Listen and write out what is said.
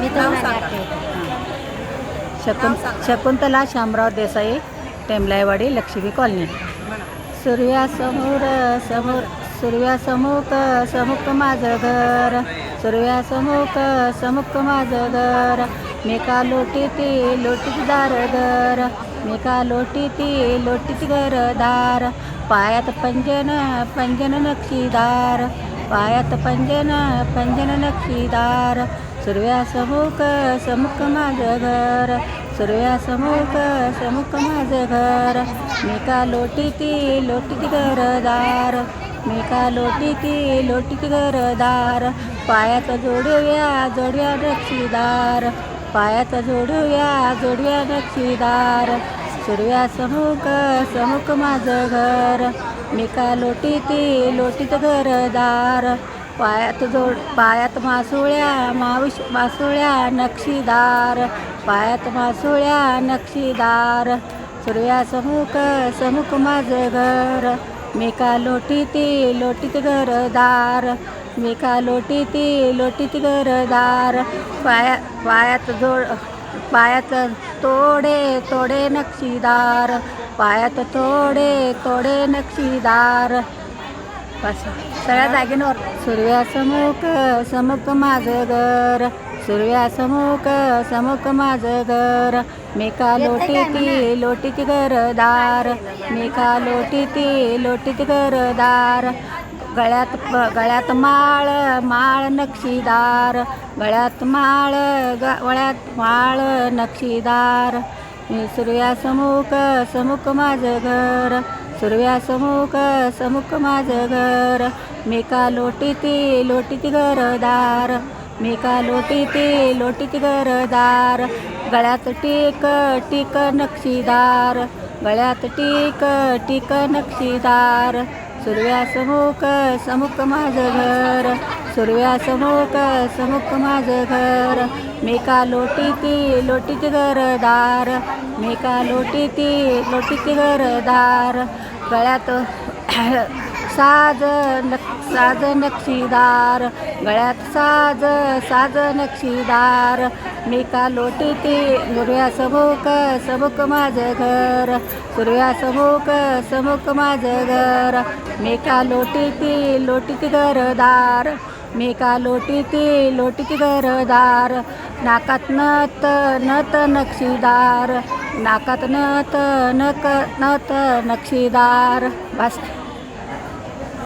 मी नाव सांगा. शकुं शकुंतला शामराव देसाई टेमलाईवाडी लक्ष्मी कॉलनी. सूर्यासमोर समोर सूर्यासमुख समुख माझं घर. सूर्यासमुख समुख माझं घर. मी का लोटीती लोटीची दार घर मी का लोटीती लोटीची घरदार पायात पंजन पंजन नक्षीदार. पायात पंजन पंजन नक्षीदार. सूर्यासमुख समुख माझं घर सूर्यासमुख समुख माझं घर. मी का लोटीती लोटीती घरदार? मी का लोटीती लोटीती घरदार? पायाचं जोडूया जोडूया नक्षीदार. पायाचं जोडूया जोडूया नक्षीदार. सूर्यासमुख समुख माझं घर. मी का लोटीती लोटीत घरदार? पायात जोड पायात मासुळ्या मावश मासुळ्या नक्षीदार. पायात मासुळ्या नक्षीदार. सूर्यासमुख समुख माझं घर. मी का लोटीती लोटीत घरदार. मी का लोटीती लोटीत घरदार. पाया पायात जोड पायात तोडे तोडे नक्षीदार. पायात तोडे तोडे नक्षीदार. सगळ्या जागेवर सूर्यासमुख समुख माझं घर. सूर्यासमुख समुख माझं घर. मी का लोटीती लोटीती घरदार. मी का लोटीती लोटीती घरदार. गळ्यात गळ्यात माळ माळ नक्षीदार. गळ्यात माळ ग गळ्यात माळ नक्षीदार. मी सूर्यासमुख समुख माझं घर. सूर्यासमुख समुख माझं घर. मी का लोटीती लोटीती घरदार. मी का लोटीती लोटीती घरदार. गळ्यात टीक टीक नक्षीदार. गळ्यात टीक टीक नक्षीदार. सूर्यासमुख समुख माझं घर. सूर्यासमुख समुख माझं घर. मी का लोटीती लोटीती घरदार. मी का लोटीती लोटीती घरदार. गळ्यात साज नक साज नक्षीदार. गळ्यात साज साज नक्षीदार. मी का लोटीती सूर्यासमुख समुख माझं घर. सूर्यासमुख समुख माझं घर. मी का लोटीती लोटीत घरदार. मी का लोटीती लोटीती घरदार नाकात नत नत नक्षीदार नाकात नत नक नत नक्षीदार बस.